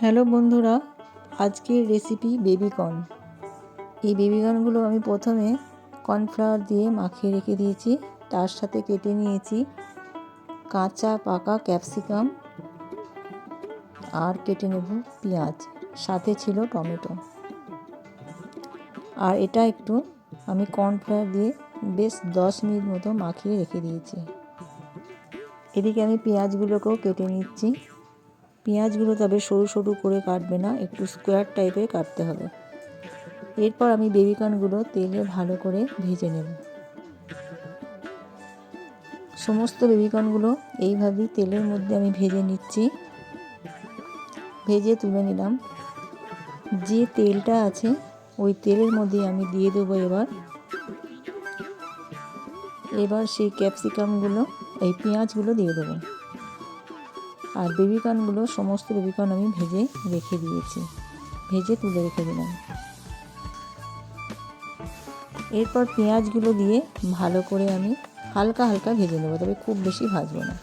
Hello বন্ধুরা, আজকের recipe baby corn এই বেবিকর্নগুলো আমি প্রথমে কর্নফ্লাওয়ার দিয়ে মাখিয়ে রেখে দিয়েছি। তার সাথে কেটে নিয়েছি কাঁচা পাকা ক্যাপসিকাম আর কেটে নেব পেঁয়াজ, সাথে ছিল টমেটো। আর এটা একটু আমি কর্নফ্লাওয়ার দিয়ে বেশ দশ মিনিট মতো মাখিয়ে রেখে দিয়েছি। এদিকে আমি পেঁয়াজগুলোকেও কেটে নিচ্ছি। পেঁয়াজগুলো তবে সরু সরু করে কাটবে না, একটু স্কোয়ার টাইপের কাটতে হবে। এরপর আমি বেবিকর্নগুলো তেলে ভালো করে ভেজে নেব। সমস্ত বেবিকর্নগুলো এইভাবেই তেলের মধ্যে আমি ভেজে নিচ্ছি। ভেজে তুলে নিলাম। যে তেলটা আছে, ওই তেলের মধ্যে আমি দিয়ে দেবো এবার। এবার সেই ক্যাপসিকামগুলো এই পেঁয়াজগুলো দিয়ে দেবো। আর বেবিকর্নগুলো সমস্ত বেবিকর্ন আমি ভেজে রেখে দিয়েছি। ভেজে তুলে রেখে দিলাম। এরপর পেঁয়াজগুলো দিয়ে ভালো করে আমি হালকা হালকা ভেজে নেব, তবে খুব বেশি ভাজবো না।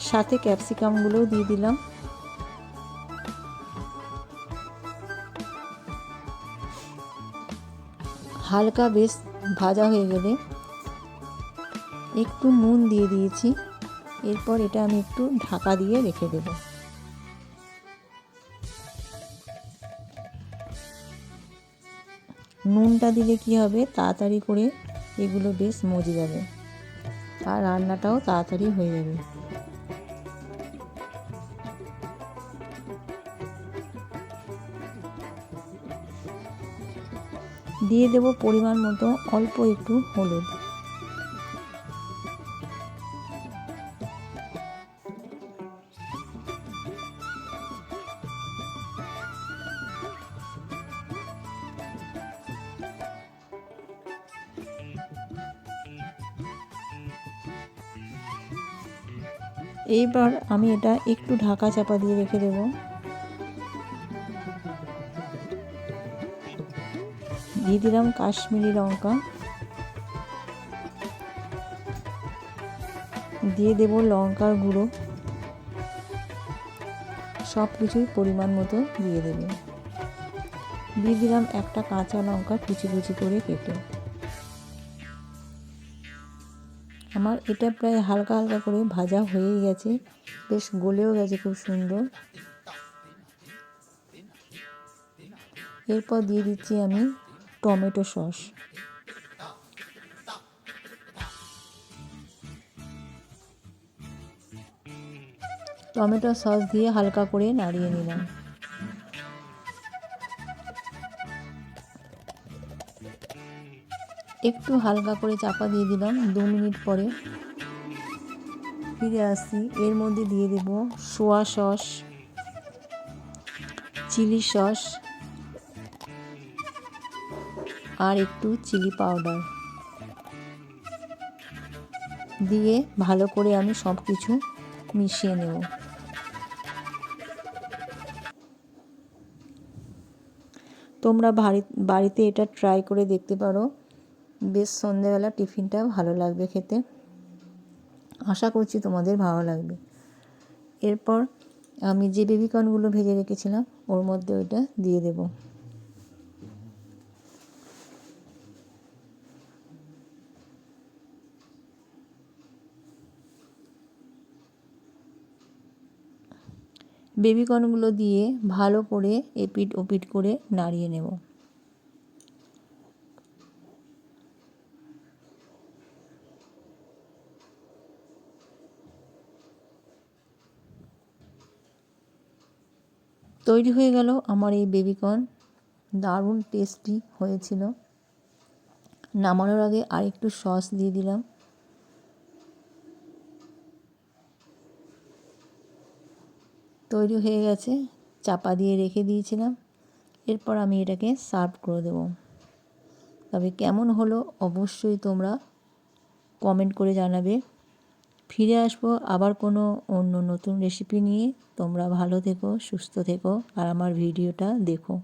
সাথে ক্যাপসিকামগুলোও দিয়ে দিলাম। হালকা বেশ ভাজা হয়ে গেলে একটু নুন দিয়ে দিয়েছি। এরপর এটা আমি একটু ঢাকা দিয়ে রেখে দেব। নুনটা দিলে কি হবে? তাড়াতাড়ি করে এগুলো বেশ মজে যাবে আর রান্নাটাও তাড়াতাড়ি হয়ে যাবে। দিয়ে দেব পরিমাণ মতো অল্প একটু হলুদ। এইবার আমি এটা একটু ঢাকা চাপা দিয়ে রেখে দেব। দিয়ে দিলাম কাশ্মীরি লঙ্কা। দিয়ে দেব লঙ্কার গুঁড়ো। সব কিছুই পরিমাণ মতো দিয়ে দেবে। দিয়ে দিলাম একটা কাঁচা লঙ্কা কুচি কুচি করে কেটে। আমার এটা প্রায় হালকা হালকা করে ভাজা হয়েই গেছে। বেশ গলেও গেছে খুব সুন্দর। এরপর দিয়ে দিচ্ছি আমি টমেটো সস। টমেটো সস দিয়ে হালকা করে নাড়িয়ে নিলাম। একটু হালকা করে চাপা দিয়ে দিলাম দু মিনিট পরে। ফিরে আসছি এর মধ্যে দিয়ে দেব সোয়া সস, চিলি সস আর একটু চিলি পাউডার। দিয়ে ভালো করে আমি সব কিছু মিশিয়ে নেব। তোমরা বাড়িতে এটা ট্রাই করে দেখতে পারো। বেশ সন্ধেবেলা টিফিনটা ভালো লাগবে খেতে। আশা করছি তোমাদের ভালো লাগবে। এরপর আমি যে বেবিকর্নগুলো ভেজে রেখেছিলাম, ওর মধ্যে ওইটা দিয়ে দেব। বেবিকর্নগুলো দিয়ে ভালো করে এপিট ওপিট করে নাড়িয়ে নেব। তৈরি হয়ে গেল আমার এই বেবিকর্ন। দারুণ টেস্টি হয়েছিল। নামানোর আগে আরেকটু সস দিয়ে দিলাম। তৈরি হয়ে গেছে, চাপা দিয়ে রেখে দিয়েছিলাম। এরপর আমি এটাকে সার্ভ করে দেব। তবে কেমন হলো অবশ্যই তোমরা কমেন্ট করে জানাবে। ফিরে আসব। আবার কোনো অন্য নতুন রেসিপি নিয়ে। তোমরা ভালো থেকো, সুস্থ থেকো, আর আমার ভিডিওটা দেখো।